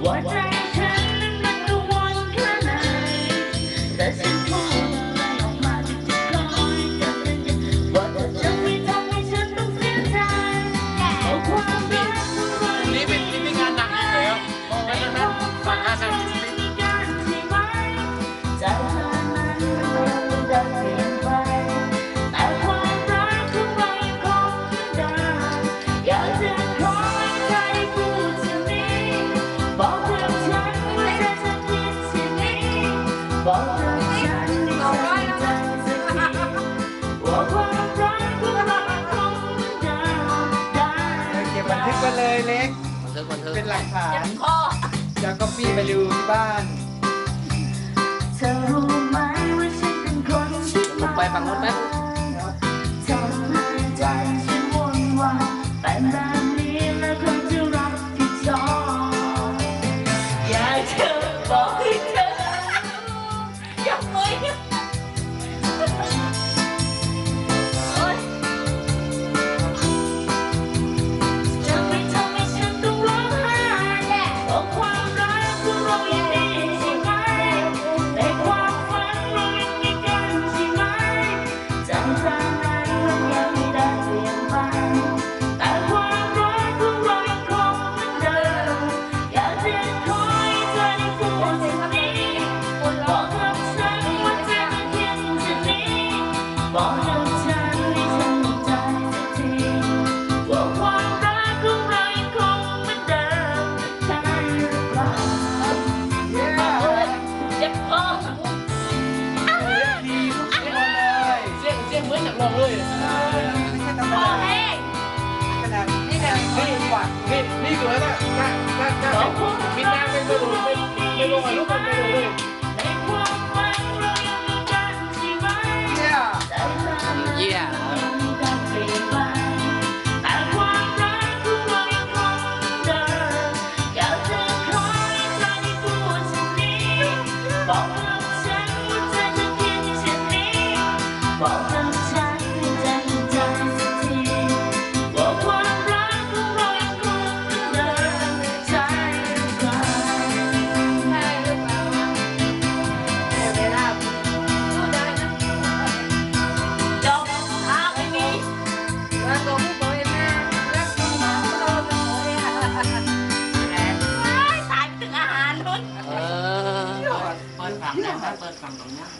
What's? ่อนเถอเป็นหลักฐาน พ่อแล้วก็ปี้ไปดูที่บ้านเธอรู้ไหมว่าฉันเป็นคนที่ ลงไปฝั่งนู้ไหม wrong. ถ้าถ้าถ้าบินน้ำไม่กระโดดไม่ไม่ลงมาลูกไม่ลงเลย saya buat kantongnya